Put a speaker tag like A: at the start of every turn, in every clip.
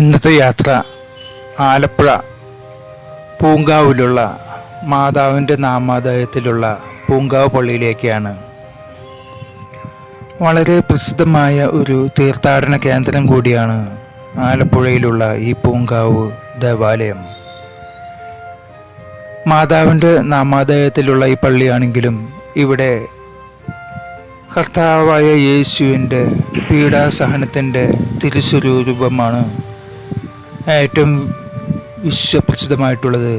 A: ഇന്നത്തെ യാത്ര ആലപ്പുഴ പൂങ്കാവിലുള്ള മാതാവിന്റെ നാമാദായത്തിലുള്ള പൂങ്കാവ് പള്ളിയിലേക്കാണ്. വളരെ പ്രസിദ്ധമായ ഒരു തീർത്ഥാടന കേന്ദ്രം കൂടിയാണ് ആലപ്പുഴയിലുള്ള ഈ പൂങ്കാവ് ദേവാലയം. മാതാവിന്റെ നാമാദായത്തിലുള്ള ഈ പള്ളിയാണെങ്കിലും ഇവിടെ കർത്താവായ യേശുവിന്റെ പീഡാസഹനത്തിന്റെ തിരുസ്വരൂപമാണ് ഏറ്റവും വിശ്വപ്രസിദ്ധമായിട്ടുള്ളത്.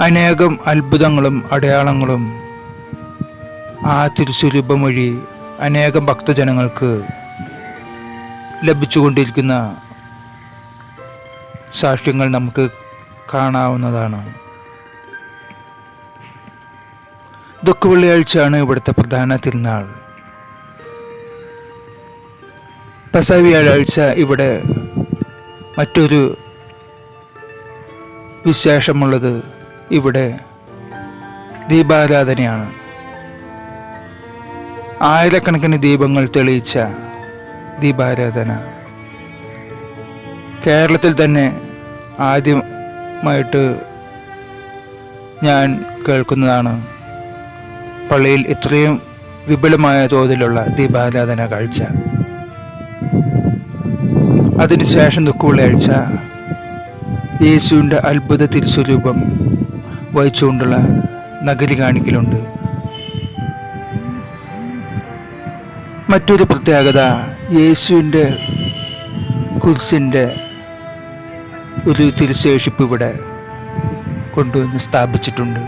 A: അനേകം അത്ഭുതങ്ങളും അടയാളങ്ങളും ആ തിരുസ്വരൂപം വഴി അനേകം ഭക്തജനങ്ങൾക്ക് ലഭിച്ചുകൊണ്ടിരിക്കുന്ന സാക്ഷ്യങ്ങൾ നമുക്ക് കാണാവുന്നതാണ്. ദുഃഖ വെള്ളിയാഴ്ചയാണ് ഇവിടുത്തെ പ്രധാന തിരുനാൾ. പെസ വ്യാഴാഴ്ച ഇവിടെ മറ്റൊരു വിശേഷമുള്ളത് ഇവിടെ ദീപാരാധനയാണ്. ആയിരക്കണക്കിന് ദീപങ്ങൾ തെളിയിച്ച ദീപാരാധന. കേരളത്തിൽ തന്നെ ആദ്യമായിട്ട് ഞാൻ കേൾക്കുന്നതാണ് പള്ളിയിൽ ഇത്രയും വിപുലമായ തോതിലുള്ള ദീപാരാധന കാഴ്ച. അതിനുശേഷം ദുഃഖവെള്ളിയാഴ്ച യേശുവിന്റെ അത്ഭുത തിരുസ്വരൂപം വഹിച്ചുകൊണ്ടുള്ള നഗരി കാണിക്കലുണ്ട്. മറ്റൊരു പ്രത്യേകത യേശുവിന്റെ കുരിശിന്റെ ഒരു തിരുശേഷിപ്പ് ഇവിടെ കൊണ്ടുവന്ന് സ്ഥാപിച്ചിട്ടുണ്ട്.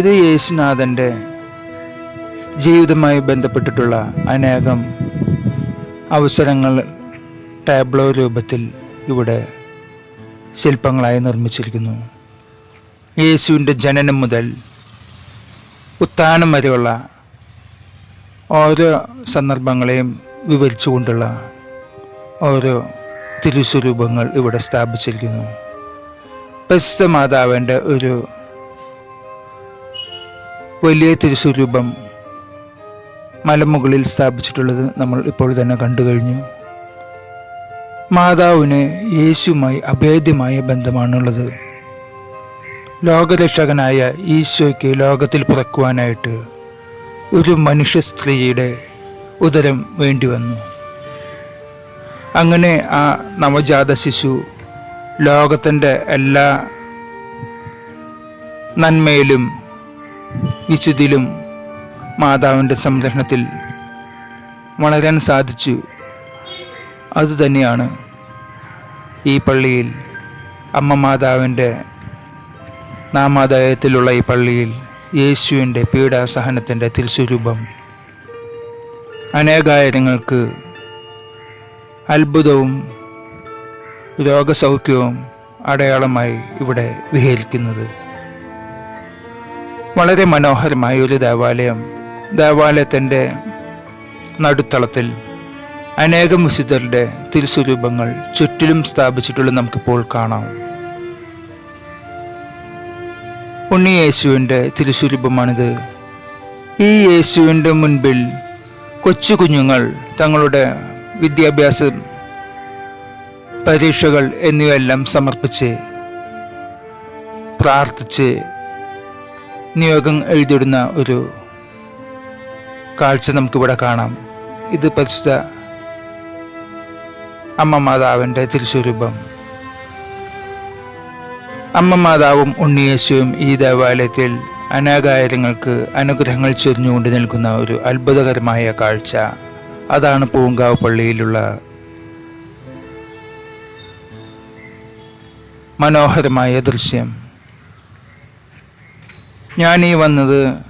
A: ഇത് യേശുനാഥന്റെ ജീവിതമായി ബന്ധപ്പെട്ടിട്ടുള്ള അനേകം അവസരങ്ങൾ ടാബ്ലോ രൂപത്തിൽ ഇവിടെ ശില്പങ്ങളായി നിർമ്മിച്ചിരിക്കുന്നു. യേശുവിന്റെ ജനനം മുതൽ ഉത്ഥാനം വരെയുള്ള ഓരോ സന്ദർഭങ്ങളെയും വിവരിച്ചുകൊണ്ടുള്ള ഓരോ തിരുസ്വരൂപങ്ങൾ ഇവിടെ സ്ഥാപിച്ചിരിക്കുന്നു. പരിശുദ്ധ മാതാവിന്റെ ഒരു വലിയ തിരുസ്വരൂപം മലമുകളിൽ സ്ഥാപിച്ചിട്ടുള്ളത് നമ്മൾ ഇപ്പോൾ തന്നെ കണ്ടു കഴിഞ്ഞു. മാതാവിന് യേശുമായി അഭേദ്യമായ ബന്ധമാണുള്ളത്. ലോകരക്ഷകനായ ഈശോയ്ക്ക് ലോകത്തിൽ പിറക്കുവാനായിട്ട് ഒരു മനുഷ്യ സ്ത്രീയുടെ ഉദരം വേണ്ടി വന്നു അങ്ങനെ ആ നവജാത ശിശു ലോകത്തിന്റെ എല്ലാ നന്മയിലും വിശുദ്ധിയിലും മാതാവിന്റെ സംരക്ഷണത്തിൽ വളരാൻ സാധിച്ചു. അതുതന്നെയാണ് ഈ പള്ളിയിൽ അമ്മ മാതാവിന്റെ നാമാദായത്തിലുള്ള ഈ പള്ളിയിൽ യേശുവിന്റെ പീഡാസഹനത്തിന്റെ തിരുസ്വരൂപം. അനേകായിരങ്ങൾക്ക് അത്ഭുതവും രോഗസൗഖ്യവും അടയാളമായി ഇവിടെ വിഹരിക്കുന്നത്. വളരെ മനോഹരമായ ഒരു ദേവാലയം ദേവാലയത്തിന്റെ നടുത്തളത്തിൽ അനേകം വിശുദ്ധരുടെ തിരുസ്വരൂപങ്ങൾ ചുറ്റിലും സ്ഥാപിച്ചിട്ടുള്ളത് നമുക്കിപ്പോൾ കാണാം. ഉണ്ണി യേശുവിന്റെ തിരുസ്വരൂപമാണിത്. ഈ യേശുവിന്റെ മുൻപിൽ കൊച്ചു കുഞ്ഞുങ്ങൾ തങ്ങളുടെ വിദ്യാഭ്യാസം പരീക്ഷകൾ എന്നിവയെല്ലാം സമർപ്പിച്ച് പ്രാർത്ഥിച്ച് നിയോഗം എഴുതിയിടുന്ന ഒരു കാഴ്ച നമുക്കിവിടെ കാണാം. ഇത് പരിശുദ്ധ അമ്മ മാതാവിന്റെ തിരുസ്വരൂപം. അമ്മ മാതാവും ഉണ്ണിയേശുവും ഈ ദേവാലയത്തിൽ അനാകാര്യങ്ങൾക്ക് അനുഗ്രഹങ്ങൾ ചൊരിഞ്ഞുകൊണ്ട് നിൽക്കുന്ന ഒരു അത്ഭുതകരമായ കാഴ്ച. അതാണ് പൂങ്കാവ് പള്ളിയിലുള്ള മനോഹരമായ ദൃശ്യം. ഞാൻ ഈ വന്നത്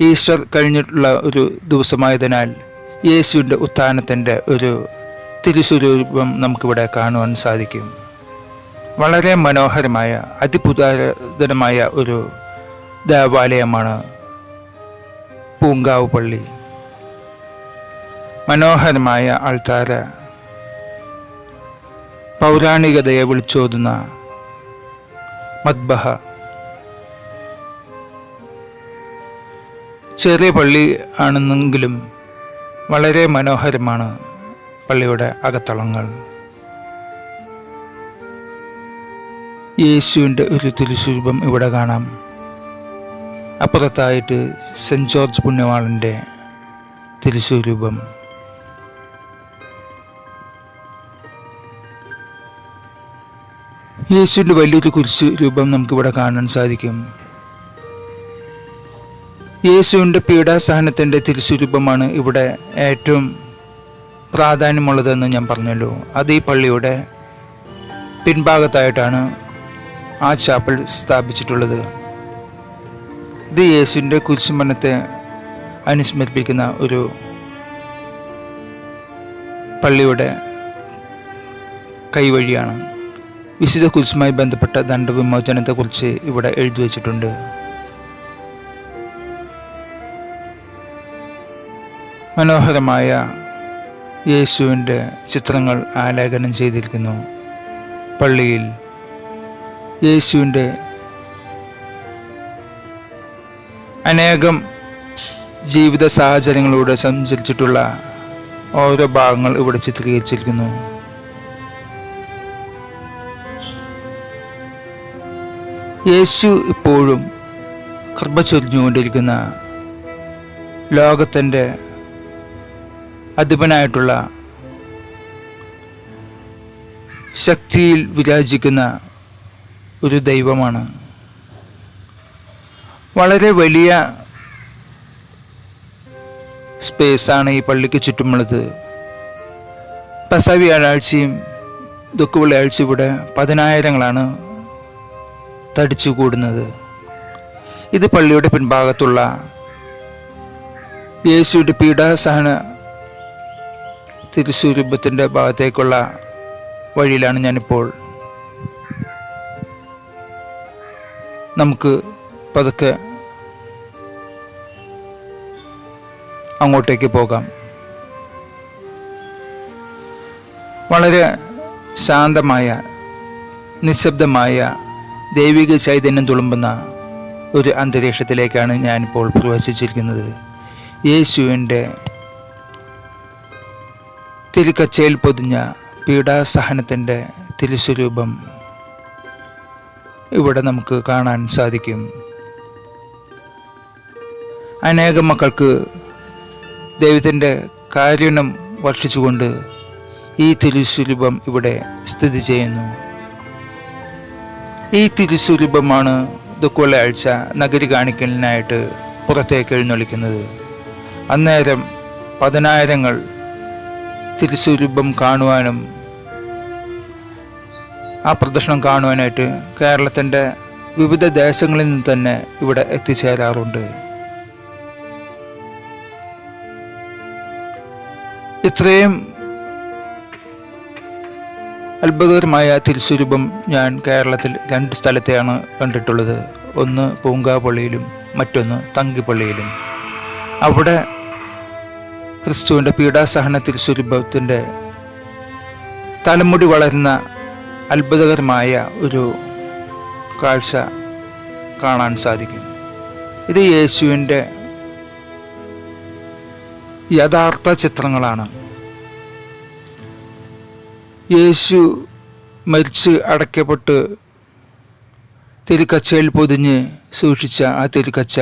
A: ഈസ്റ്റർ കഴിഞ്ഞിട്ടുള്ള ഒരു ദിവസമായതിനാൽ യേശുവിന്റെ ഉത്ഥാനത്തിന്റെ ഒരു തിരുസ്വരൂപം നമുക്കിവിടെ കാണുവാൻ സാധിക്കും. വളരെ മനോഹരമായ അതിപുരാതനമായ ഒരു ദേവാലയമാണ് പൂങ്കാവ് പള്ളി. മനോഹരമായ ആൾത്താര. പൗരാണികതയെ വിളിച്ചോതുന്ന മദ്ബഹ. ചെറിയ പള്ളി ആണെന്നെങ്കിലും വളരെ മനോഹരമാണ് പള്ളിയുടെ അകത്തളങ്ങൾ. യേശുവിന്റെ ഒരു തിരുസ്വരൂപം ഇവിടെ കാണാം. അപ്പുറത്തായിട്ട് സെന്റ് ജോർജ് പുണ്യവാളന്റെ തിരുസ്വരൂപം യേശുവിന്റെ വലിയൊരു കുരിശ് രൂപം നമുക്കിവിടെ കാണാൻ സാധിക്കും. യേശുവിന്റെ പീഡാസഹനത്തിന്റെ തിരുസ്വരൂപമാണ് ഇവിടെ ഏറ്റവും പ്രാധാന്യമുള്ളതെന്ന് ഞാൻ പറഞ്ഞല്ലോ. അത് ഈ പള്ളിയുടെ പിൻഭാഗത്തായിട്ടാണ് ആ ചാപ്പൽ സ്ഥാപിച്ചിട്ടുള്ളത്. ഇത് യേശുവിന്റെ കുരിശുമരണത്തെ അനുസ്മരിപ്പിക്കുന്ന ഒരു പള്ളിയുടെ കൈവഴിയാണ്. വിശുദ്ധ കുരിശുമായി ബന്ധപ്പെട്ട ദണ്ഡവിമോചനത്തെക്കുറിച്ച് ഇവിടെ എഴുതി വച്ചിട്ടുണ്ട്. മനോഹരമായ യേശുവിന്റെ ചിത്രങ്ങൾ ആലേഖനം ചെയ്തിരിക്കുന്നു. പള്ളിയിൽ യേശുവിന്റെ അനേകം ജീവിത സാഹചര്യങ്ങളിലൂടെ സഞ്ചരിച്ചിട്ടുള്ള ഓരോ ഭാഗങ്ങൾ ഇവിടെ ചിത്രീകരിച്ചിരിക്കുന്നു. യേശു ഇപ്പോഴും കൃപ ചൊരിഞ്ഞുകൊണ്ടിരിക്കുന്ന ലോകത്തിന്റെ അധിപനായിട്ടുള്ള ശക്തിയിൽ വിരാജിക്കുന്ന ഒരു ദൈവമാണ്. വളരെ വലിയ സ്പേസാണ് ഈ പള്ളിക്ക് ചുറ്റുമുള്ളത്. പസ വ്യാഴാഴ്ചയും ദുഃഖ വെള്ളിയാഴ്ച ഇവിടെ പതിനായിരങ്ങളാണ് തടിച്ചു കൂടുന്നത്. ഇത് പള്ളിയുടെ പിൻഭാഗത്തുള്ള യേശുവിന്റെ പീഡാസഹന തിരുസ്വരൂപത്തിന്റെ ഭാഗത്തേക്കുള്ള വഴിയിലാണ് ഞാനിപ്പോൾ. നമുക്ക് പതുക്കെ അങ്ങോട്ടേക്ക് പോകാം. വളരെ ശാന്തമായ നിശബ്ദമായ ദൈവിക ചൈതന്യം തുളുമ്പുന്ന ഒരു അന്തരീക്ഷത്തിലേക്കാണ് ഞാനിപ്പോൾ പ്രവേശിച്ചിരിക്കുന്നത്. യേശുവിന്റെ തിരുക്കച്ചയിൽ പൊതിഞ്ഞ പീഡാസഹനത്തിന്റെ തിരുസ്വരൂപം ഇവിടെ നമുക്ക് കാണാൻ സാധിക്കും. അനേകം മക്കൾക്ക് ദൈവത്തിന്റെ കാരുണ്യം വർഷിച്ചുകൊണ്ട് ഈ തിരുസ്വരൂപം ഇവിടെ സ്ഥിതി ചെയ്യുന്നു. ഈ തിരുസ്വരൂപമാണ് ദുഃഖവെള്ളിയാഴ്ച നഗരി കാണിക്കലിനായിട്ട് പുറത്തേക്ക് എഴുന്നള്ളിക്കുന്നത്. അന്നേരം പതിനായിരങ്ങൾ തിരുസ്വരൂപം കാണുവാനും ആ പ്രദർശനം കാണുവാനായിട്ട് കേരളത്തിന്റെ വിവിധ ദേശങ്ങളിൽ നിന്ന് തന്നെ ഇവിടെ എത്തിച്ചേരാറുണ്ട്. ഇത്രയും അത്ഭുതകരമായ തിരുസ്വരൂപം ഞാൻ കേരളത്തിൽ രണ്ട് സ്ഥലത്തെയാണ് കണ്ടിട്ടുള്ളത്. ഒന്ന് പൂങ്കാപ്പള്ളിയിലും മറ്റൊന്ന് തങ്കിപ്പള്ളിയിലും. അവിടെ ക്രിസ്തുവിന്റെ പീഡാസഹന തിരുസ്വരൂപത്തിന്റെ തലമുടി വളരുന്ന അത്ഭുതകരമായ ഒരു കാഴ്ച കാണാൻ സാധിക്കും. ഇത് യേശുവിന്റെ യഥാർത്ഥ ചിത്രങ്ങളാണ്. യേശു മരിച്ച് അടയ്ക്കപ്പെട്ട് തിരുക്കച്ചയിൽ പൊതിഞ്ഞ് സൂക്ഷിച്ച ആ തിരുക്കച്ച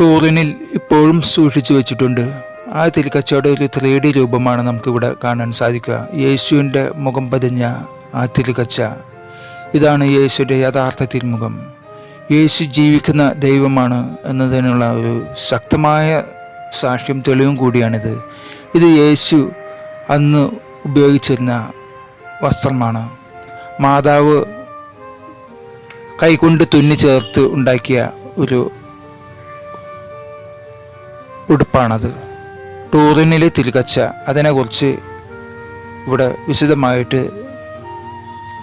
A: ടൂറിനിൽ ഇപ്പോഴും സൂക്ഷിച്ചു വെച്ചിട്ടുണ്ട്. ആ തിരുക്കച്ചയുടെ ഒരു ത്രീ ഡി രൂപമാണ് നമുക്കിവിടെ കാണാൻ സാധിക്കുക. യേശുവിന്റെ മുഖം പതിഞ്ഞ ആ തിരുക്കച്ച ഇതാണ് യേശുവിന്റെ യഥാർത്ഥ തിരുമുഖം. യേശു ജീവിക്കുന്ന ദൈവമാണ് എന്നതിനുള്ള ഒരു ശക്തമായ സാക്ഷ്യം തെളിവും കൂടിയാണിത്. ഇത് യേശു അന്ന് ഉപയോഗിച്ചിരുന്ന വസ്ത്രമാണ്. മാതാവ് കൈകൊണ്ട് തുന്നി ചേർത്ത് ഉണ്ടാക്കിയ ഒരു ഉടുപ്പാണത്. ടൂറിനിൽ തിരികച്ച അതിനെക്കുറിച്ച് ഇവിടെ വിശദമായിട്ട്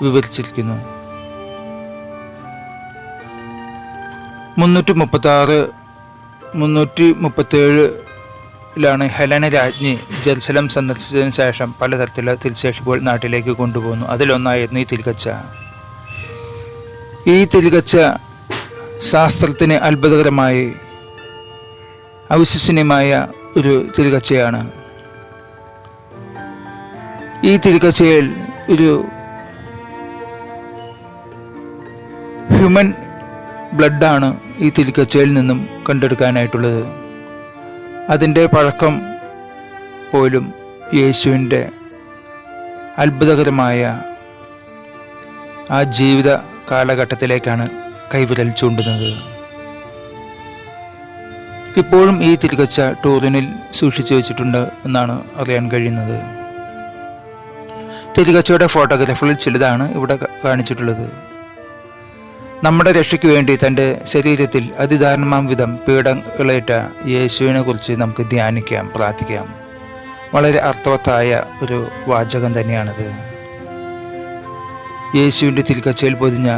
A: വിവരിച്ചിരിക്കുന്നു. മുന്നൂറ്റി മുപ്പത്തി ആറ് മുന്നൂറ്റി മുപ്പത്തേഴിലാണ് ഹെലന രാജ്ഞി ജെറുസലം സന്ദർശിച്ചതിന് ശേഷം പലതരത്തിലുള്ള തിരിച്ചേഷിപ്പുകൾ നാട്ടിലേക്ക് കൊണ്ടുപോകുന്നു അതിലൊന്നായിരുന്നു ഈ തിരികച്ച. ഈ തിരികച്ച ശാസ്ത്രത്തിന് അത്ഭുതകരമായി അവിശ്വസനീയമായ ഒരു തിരുകച്ചയാണ് ഈ തിരുകച്ചയിൽ ഒരു ഹ്യൂമൻ ബ്ലഡാണ് ഈ തിരുക്കച്ചയിൽ നിന്നും കണ്ടെടുക്കാനായിട്ടുള്ളത്. അതിന്റെ പഴക്കം പോലും യേശുവിന്റെ അത്ഭുതകരമായ ആ ജീവിത കാലഘട്ടത്തിലേക്കാണ് കൈവിരൽ ചൂണ്ടുന്നത്. ഇപ്പോഴും ഈ തിരികച്ച ടൂറിനിൽ സൂക്ഷിച്ചു വെച്ചിട്ടുണ്ട് എന്നാണ് അറിയാൻ കഴിയുന്നത്. തിരികച്ചയുടെ ഫോട്ടോഗ്രാഫുകളിൽ ചിലതാണ് ഇവിടെ കാണിച്ചിട്ടുള്ളത്. നമ്മുടെ രക്ഷയ്ക്ക് വേണ്ടി തന്റെ ശരീരത്തിൽ അതിദാരുണമാം വിധം പീഡങ്ങളേറ്റ യേശുവിനെ കുറിച്ച് നമുക്ക് ധ്യാനിക്കാം പ്രാർത്ഥിക്കാം. വളരെ അർത്ഥവത്തായ ഒരു വാചകം തന്നെയാണത്. യേശുവിന്റെ തിരികച്ചയിൽ പൊതിഞ്ഞ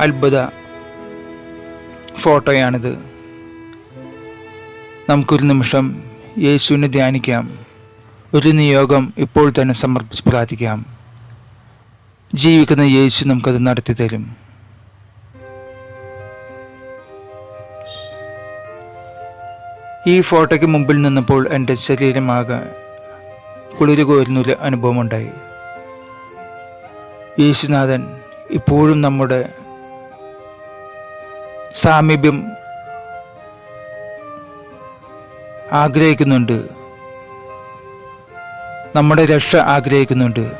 A: അത്ഭുത ഫോട്ടോയാണിത്. നമുക്കൊരു നിമിഷം യേശുവിനെ ധ്യാനിക്കാം. ഒരു നിയോഗം ഇപ്പോൾ തന്നെ സമർപ്പിച്ച് പ്രാർത്ഥിക്കാം. ജീവിക്കുന്ന യേശു നമുക്കത് നടത്തി തരും ഈ ഫോട്ടോയ്ക്ക് മുമ്പിൽ നിന്നപ്പോൾ എന്റെ ശരീരമാകെ കുളിരുകോരുന്നൊരു അനുഭവമുണ്ടായി. യേശുനാഥൻ ഇപ്പോഴും നമ്മുടെ സാമീപ്യം ആഗ്രഹിക്കുന്നുണ്ട്. നമ്മുടെ രക്ഷ ആഗ്രഹിക്കുന്നുണ്ട്.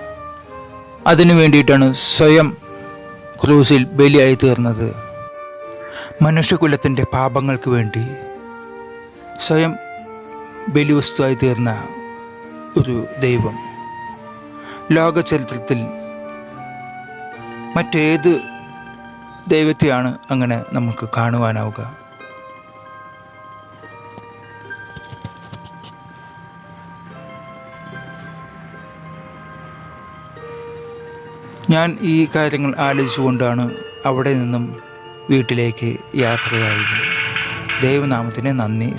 A: അതിനു വേണ്ടിയിട്ടാണ് സ്വയം ക്രൂസിൽ ബലിയായി തീർന്നത്. മനുഷ്യകുലത്തിന്റെ പാപങ്ങൾക്ക് വേണ്ടി സ്വയം ബലിവസ്തുവായി തീർന്ന ഒരു ദൈവം. ലോക ചരിത്രത്തിൽ മറ്റേത് ദൈവത്തെയാണ് അങ്ങനെ നമുക്ക് കാണുവാനാവുക. ഞാൻ ഈ കാര്യങ്ങൾ ആലോചിച്ചുകൊണ്ടാണ് അവിടെ നിന്നും വീട്ടിലേക്ക് യാത്രയായത്. ദൈവനാമത്തിന് നന്ദി.